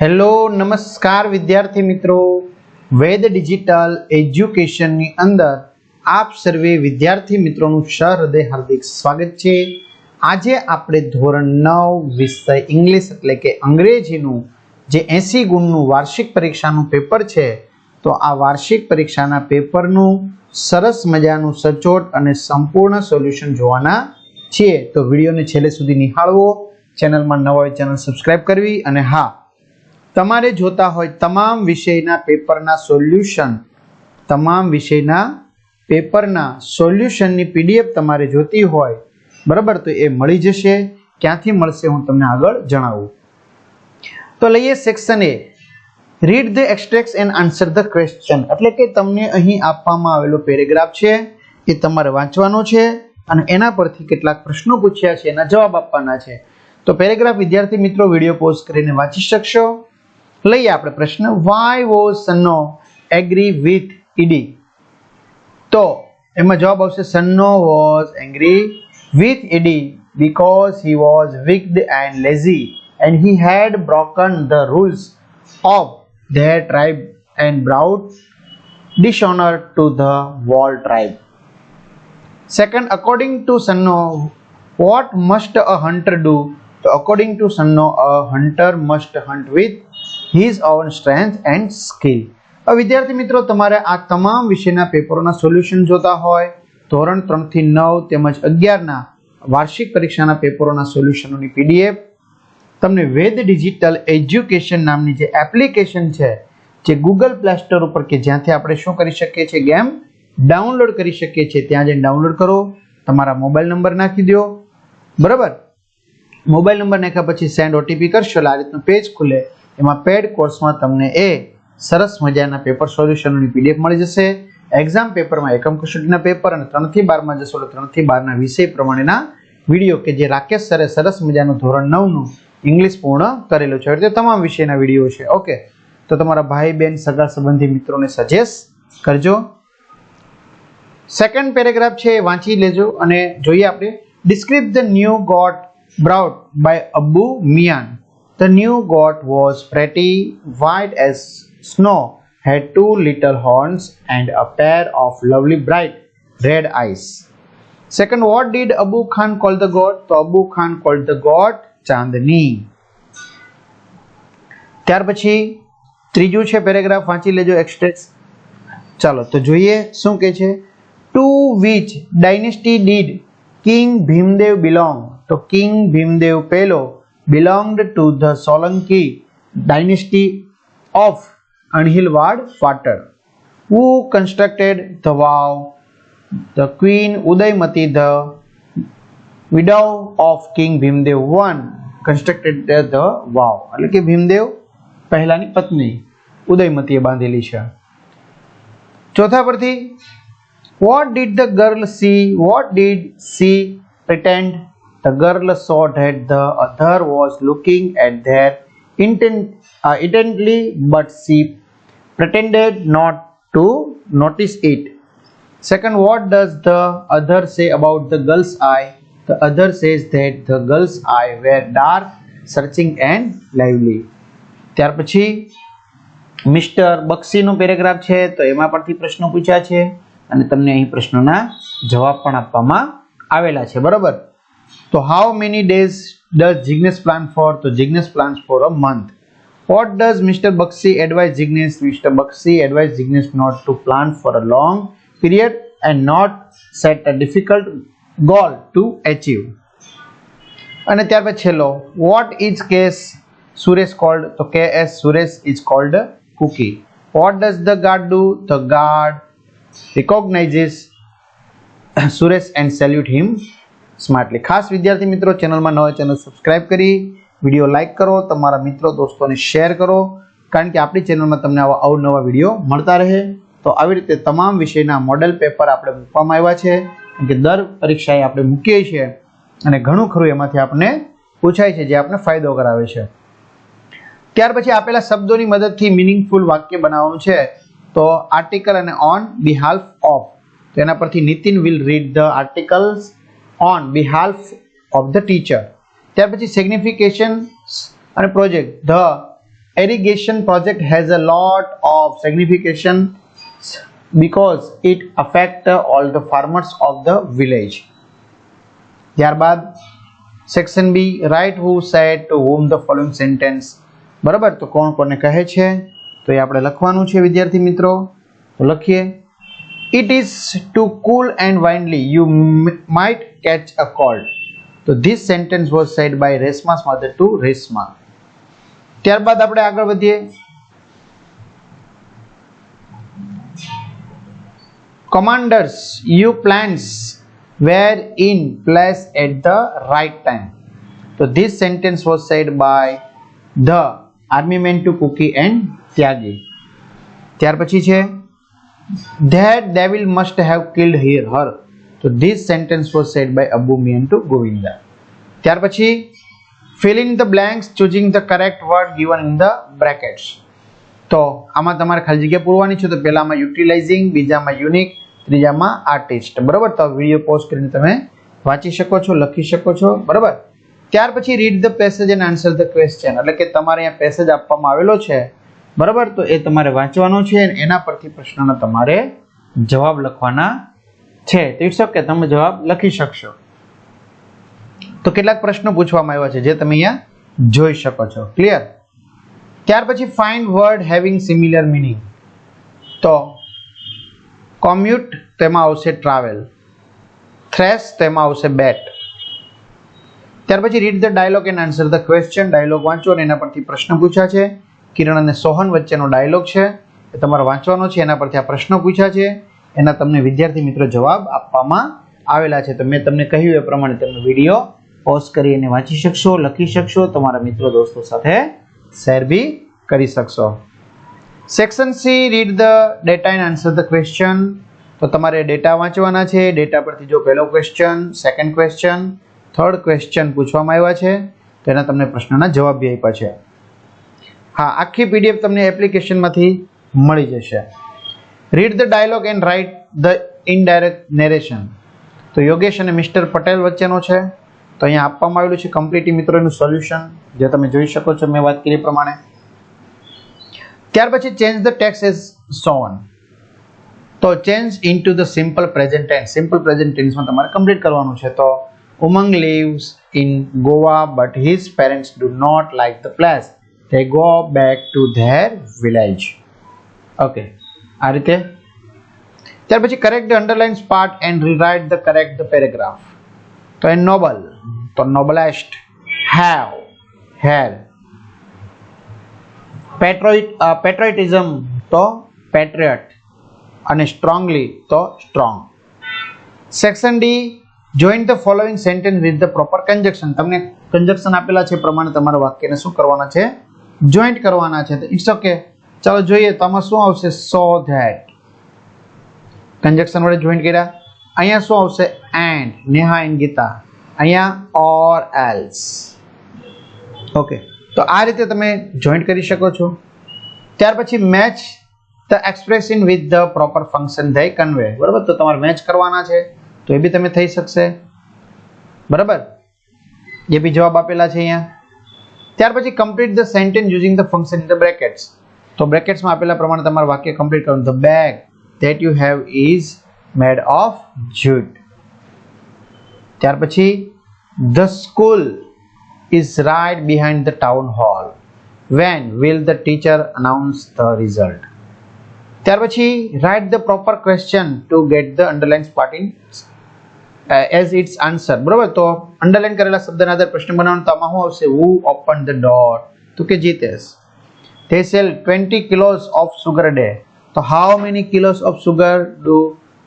Hello, નમસ્કાર વિદ્યાર્થી મિત્રો. વેદ ડિજિટલ એજ્યુકેશનની અંદર આપ સર્વે વિદ્યાર્થી મિત્રોનું સહૃદય હાર્દિક સ્વાગત છે. આજે આપણે ધોરણ નવ વિષય ઇંગ્લિશ એટલે કે અંગ્રેજીનું જે એંસી ગુણનું વાર્ષિક પરીક્ષાનું પેપર છે, તો આ વાર્ષિક પરીક્ષાના પેપરનું સરસ મજાનું સચોટ અને સંપૂર્ણ સોલ્યુશન જોવાના છીએ. તો વિડીયોને છેલ્લે સુધી નિહાળવો. ચેનલમાં નવા ચેનલ સબસ્ક્રાઇબ કરવી અને હા તમારે જોતા હોય તમામ વિષયના પેપરના સોલ્યુશન, તમામ વિષયના પેપરના સોલ્યુશનની પીડીએફ તમારે જોતી હોય, બરાબર? તો એ મળી જશે. ક્યાંથી મળશે હું તમને આગળ જણાવું. તો લઈએ section A read the extract and answer the question એટલે કે તમને અહીં આપવામાં આવેલો પેરેગ્રાફ છે, એ તમારે વાંચવાનો છે, અને એના પરથી કેટલાક પ્રશ્નો પૂછ્યા છે, એના જવાબ આપવાના છે. તો પેરેગ્રાફ વિદ્યાર્થી મિત્રો, વીડિયો પોઝ કરીને વાંચી શકશો. લઈએ આપણે પ્રશ્ન why was Sanno agree with Ed તો એમાં જવાબ આવશે Sanno was angry with Ed because he was wicked and lazy and he had broken the rules of their tribe and brought dishonor to the wall tribe. Second, according to Sanno, what must a hunter do? So, according to Sanno, a hunter must hunt with his own strength and skill વિદ્યાર્થી મિત્રો, તમારે આ તમામ વિષયના પેપરોના solution જોતા હોય, ધોરણ ત્રણથી નવ તેમજ અગિયારના વાર્ષિક પરીક્ષાના પેપરોના સોલ્યુશનોની પીડીએફ. તમને વેદ ડિજિટલ એજ્યુકેશન નામની જે એપ્લિકેશન છે, જે ગૂગલ પ્લે સ્ટોર ઉપર કે જ્યાંથી આપણે શું કરી શકીએ છીએ, ગેમ ડાઉનલોડ કરી શકીએ છીએ, ત્યાં જઈને ડાઉનલોડ કરો. તમારા મોબાઈલ નંબર નાખી દો. બરાબર? મોબાઈલ નંબર નાખ્યા પછી સેન્ડ ઓટીપી કરશો, એટલે આ રીતનું પેજ ખુલે. એમાં પેડ કોર્સમાં તમને એ સરસ મજાના પેપર સોલ્યુશનની પીડીએફ મળી જશે. એક્ઝામ પેપરમાં એકમ કસોટીના પેપર અને ત્રણથી બારમાં જશો એટલે ત્રણથી બારના વિષય પ્રમાણેના વીડિયો કે જે રાકેશ સરે સરસ મજાનું ધોરણ નવનું ઇંગ્લિશ પૂર્ણ કરેલું છે. એટલે તમામ વિષયના વીડિયો છે. ઓકે તો તમારા ભાઈ બહેન સગા, સંબંધી મિત્રોને સજેસ્ટ કરજો. સેકન્ડ પેરેગ્રાફ છે એ વાંચી લેજો અને જોઈએ આપણે. Describe the new goat brought by Abbu Miyan the new goat was pretty, white as snow had two little horns and a pair of lovely bright red eyes second what did abu khan call the goat? So Abu Khan called the goat Chandni. ત્યાર પછી ત્રીજું છે paragraph વાંચી લેજો extract ચાલો તો જોઈએ શું કે છે to which dynasty did king Bhimdev belong તો કિંગ ભીમદેવ પહેલો belonged to the Solanki dynasty of Anhilwad Patan who constructed the vav the queen Udayamati the widow of king Bhimdev one constructed the vav એટલે કે ભીમદેવ પહેલાની પત્ની ઉદયમતીએ બાંધેલી છે ચોથા પરથી what did the girl see what did she pretend the girl saw that the other was looking at there intent uh, intently but she pretended not to notice it second what does the other say about the girl's eye the other says that the girl's eye were dark searching and lively ત્યાર પછી mister બક્ષીનો paragraph છે તો એમાં પરથી પ્રશ્નો પૂછ્યા છે અને તમને અહીં પ્રશ્નોના જવાબ પણ આપવામાં આવેલા છે બરોબર તો how many days does Jignesh plan for તો Jignesh plans for a month what does mister Bakshi advise Jignesh mister Bakshi advise Jignesh not to plan for a long period and not set a difficult goal to achieve અને ત્યાર પછી છેલ્લો what is case Suresh cold તો કે S Suresh is called cookie what does the guard do the guard recognizes Suresh and salute him smartly ખાસ વિદ્યાર્થી મિત્રો, ચેનલમાં નવા ચેનલ સબસ્ક્રાઇબ કરી, વીડિયો લાઇક કરો, તમારા મિત્રો દોસ્તોને શેર કરો, કારણ કે આપણી ચેનલમાં તમને આવા અવનવા વીડિયો મળતા રહે. તો આવી રીતે તમામ વિષયના મોડેલ પેપર આપણે મૂકવામાં આવ્યા છે કે દર પરીક્ષાએ આપણે મૂકીએ છીએ અને ઘણું ખરું એમાંથી આપણને પૂછાય છે, જે આપણને ફાયદો કરાવે છે. ત્યાર પછી આપેલા શબ્દોની મદદથી મિનિંગફુલ વાક્ય બનાવવાનું છે. તો આર્ટિકલ અને ઓન બિહાલ્ફ ઓફ તેના પરથી Nitin will read the articles on બિહાલ્ફ of the teacher ત્યાર પછી સિગ્નિફિકેશન અને project the irrigation project has a lot of signification because it affect all the farmers of the village. ત્યારબાદ section B write who said to whom the following sentence બરાબર? તો કોણ કોને કહે છે? તો એ આપણે લખવાનું છે, વિદ્યાર્થી મિત્રો. તો લખીએ. It is too cool and windy you might catch a cold તો this sentence was said by Reshma's mother to Reshma ત્યારબાદ આપણે આગળ વધીએ commanders you plans were in place at the right time so this sentence was said by the army men to cookie and tyagi ત્યાર પછી છે that devil must have killed her her this sentence was said by Abu abu to Govinda ત્યાર પછી filling the the choosing the correct word given in the brackets તો, આમાં તમારે ખાલી જગ્યા પૂરવાની છે. તો પહેલામાં યુટિલાઇઝિંગ બીજામાં યુનિક ત્રીજામાં આર્ટિસ્ટ બરાબર? તો વીડિયો પોઝ કરીને તમે વાંચી શકો છો, લખી શકો છો. બરાબર? ત્યાર પછી read the passage and answer the question એટલે કે તમારે અહીંયા પેસેજ આપવામાં આવેલો છે. બરાબર? તો એ તમારે વાંચવાનો છે એના પરથી પ્રશ્નનો તમારે જવાબ લખવાના છે. તો ઓકે તમે જવાબ લખી શકશો. તો કેટલાક પ્રશ્નો પૂછવામાં આવ્યા છે જે તમે અહીંયા જોઈ શકો છો. ક્લિયર ત્યાર પછી find word having similar meaning તો કોમ્યુટ તેમાં આવશે ટ્રાવેલ થ્રેસ તેમાં આવશે બેટ ત્યાર પછી read the dialogue and answer the question dialogue વાંચો અને એના પરથી પ્રશ્ન પૂછ્યા છે. કિરણ અને સોહન વચ્ચેનો ડાયલોગ છે. એ તમારે વાંચવાનો છે, એના પરથી આ પ્રશ્નો પૂછ્યા છે. એના તમને વિદ્યાર્થી મિત્રો જવાબ આપવામાં આવેલા છે. તો મેં તમને કહ્યું એ પ્રમાણે તમે વીડિયો પોઝ કરી અને વાંચી શકશો, લખી શકશો. તમારા મિત્રો દોસ્તો સાથે શેર બી કરી શકશો. Section C read the data and answer the question તો તમારે ડેટા વાંચવાના છે. ડેટા પરથી જો પહેલો question second question third question પૂછવામાં આવ્યા છે તેના તમને પ્રશ્નના જવાબ બી આપ્યા છે. હા, આખી પીડીએફ તમને એપ્લિકેશનમાંથી મળી જશે. Read the dialogue and write the indirect narration તો યોગેશ અને મિસ્ટર પટેલ વચ્ચેનો છે. તો અહીંયા આપવામાં આવેલું છે કમ્પ્લીટ મિત્રોનું સોલ્યુશન જે તમે જોઈ શકો છો, મેં વાત કરી પ્રમાણે. ત્યાર પછી change the takes as soon તો change into the simple present tense simple present ટેન્સમાં તમારે કમ્પ્લીટ કરવાનું છે. તો Umang lives in Goa, but his parents do not like the place. They go back to their village. Okay આ રીતે. ત્યાર પછી correct the underlines part and rewrite the correct the paragraph તો a Nobel તો નોબલેસ્ટ have hair પેટ્રોઇટ પેટ્રોઇટિઝમ તો પેટ્રિયટ અને strongly તો strong section D joint the following sentence with the proper conjunction તમને કન્જક્શન આપેલા છે પ્રમાણે તમારા વાક્યને શું કરવાના છે? જોઈન્ટ કરવાના છે. તો ઇટ્સ ઓકે ચાલો જોઈએ, તો આમાં શું આવશે? So that. કન્જક્શન વડે જોઈન્ટ કર્યા. અહીંયા શું આવશે? And Neha and Gita. અહીંયા ઓર એલ્સ ઓકે તો આ રીતે તમે જોઈન્ટ કરી શકો છો. ત્યાર પછી match the expression with the proper function they convey બરાબર? તો તમારે મેચ કરવાના છે. તો એ બી તમે થઈ શકશે. બરાબર? એ બી જવાબ આપેલા છે અહીંયા. ત્યાર પછી complete the sentence using the function in the brackets તો બ્રેકેટ્સમાં આપેલા પ્રમાણે તમારું વાક્ય કમ્પ્લીટ કરવાનું. The bag that you have is made of jute ત્યાર પછી the school is right behind the town hall when will the teacher announce the result ત્યાર પછી write the proper question to get the underlines part in as its answer બરોબર? તો underline કરેલા શબ્દના આધારે પ્રશ્ન બનાવવાનો. તો આમાં શું આવશે? હુ ઓપન ધ ડોર તો કે Jitesh. They sell 20 kilos of sugar a day so how many kilos of sugar do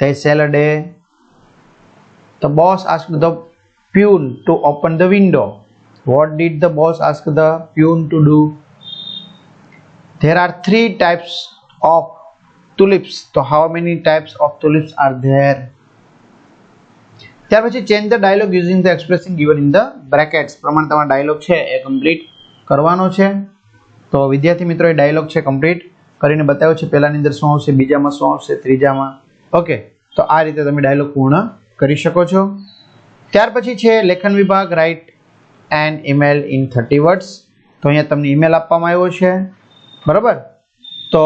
they sell a day the boss asked the pune to open the window what did the boss ask the pune to do there are three types of tulips so how many types of tulips are there ત્યાર પછી change the dialogue using the expression given in the brackets પ્રમાણે તમારો dialog છે એ complete કરવાનો છે તો વિદ્યાર્થી મિત્રો, એ ડાયલોગ છે કમ્પ્લીટ કરીને બતાવ્યો છે, પહેલાની અંદર શું આવશે, બીજામાં શું આવશે, ત્રીજામાં. ઓકે તો આ રીતે તમે ડાયલોગ પૂર્ણ કરી શકો છો. ત્યાર પછી છે લેખન વિભાગ write and email in thirty words તો અહીંયા તમને ઈમેલ આપવામાં આવ્યો છે. બરાબર? તો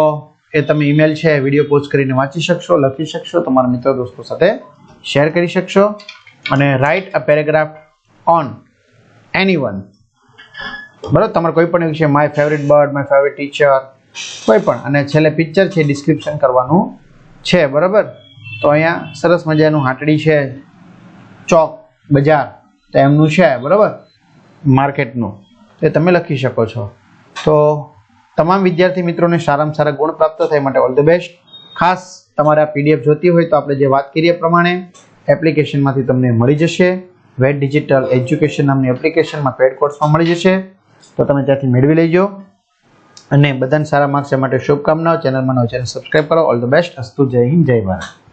એ તમે ઈમેલ છે વીડિયો પોસ્ટ કરીને વાંચી શકશો, લખી શકશો, તમારા મિત્રો દોસ્તો સાથે શેર કરી શકશો. અને write a paragraph on any one બરાબર? તમારે કોઈ પણ વિષય my favourite bird my favourite teacher કોઈ પણ. અને છેલ્લે પિક્ચર છે ડિસ્ક્રિપ્શન કરવાનું છે, બરાબર? તો અહીંયા સરસ મજાનું હાટડી છે, ચોક, બજાર, તો એમનું છે, બરાબર? માર્કેટનું. તે તમે લખી શકો છો. તો તમામ વિદ્યાર્થી મિત્રોને સારામાં સારા ગુણ પ્રાપ્ત થાય માટે ઓલ ધ બેસ્ટ ખાસ તમારે આ પીડીએફ જોતી હોય તો આપણે જે વાત કરીએ પ્રમાણે એપ્લિકેશનમાંથી તમને મળી જશે. વેટ ડિજિટલ એજ્યુકેશન નામની એપ્લિકેશનમાં પેડ કોર્સમાં મળી જશે. તો તમે ત્યાંથી મેળવી લેજો. અને બધાને સારા માર્ક્સ માટે શુભકામનાઓ. ચેનલમાં નવો ચેનલ સબસ્ક્રાઈબ કરો. ઓલ ધ બેસ્ટ અસ્તુ જય હિન્દ, જય ભારત.